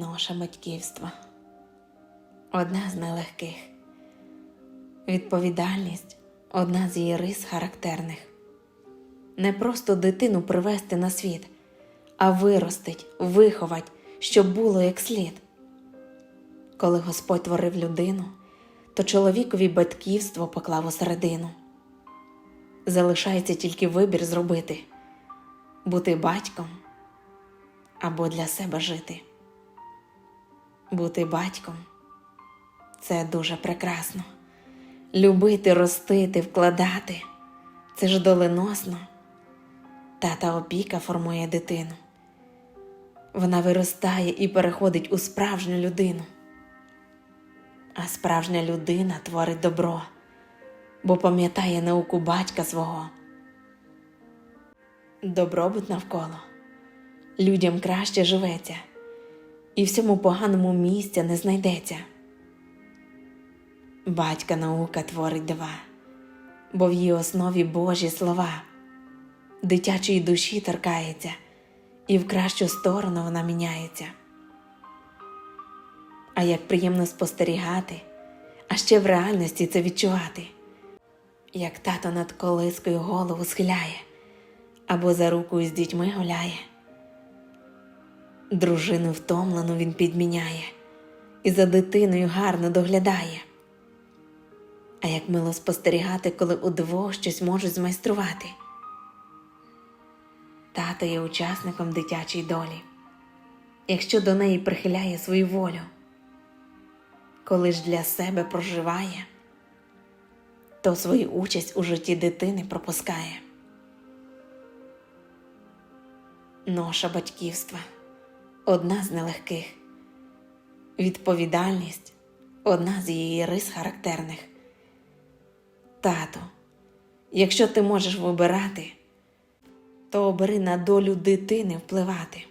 Ноша батьківства одна з нелегких. Відповідальність одна з її рис характерних. Не просто дитину привести на світ, а виростить, виховать, щоб було як слід. Коли Господь творив людину, то чоловікові батьківство поклав у середину. Залишається тільки вибір зробити бути батьком або для себе жити. Бути батьком це дуже прекрасно. Любити, ростити, вкладати це ж доленосно. Тата опіка формує дитину. Вона виростає і переходить у справжню людину. А справжня людина творить добро, бо пам'ятає науку батька свого. Добробут навколо людям краще живеться, і всьому поганому місця не знайдеться. Батька наука творить дива, бо в її основі Божі слова, дитячої душі торкається, і в кращу сторону вона міняється. А як приємно спостерігати, а ще в реальності це відчувати, як тато над колискою голову схиляє або за руку з дітьми гуляє. Дружину втомлену він підміняє і за дитиною гарно доглядає. А як мило спостерігати, коли удвох щось можуть змайструвати. Тато є учасником дитячої долі, якщо до неї прихиляє свою волю, коли ж для себе проживає, то свою участь у житті дитини пропускає. Ноша батьківства одна з нелегких, відповідальність одна з її рис характерних. Тату, якщо ти можеш вибирати, то обери на долю дитини впливати.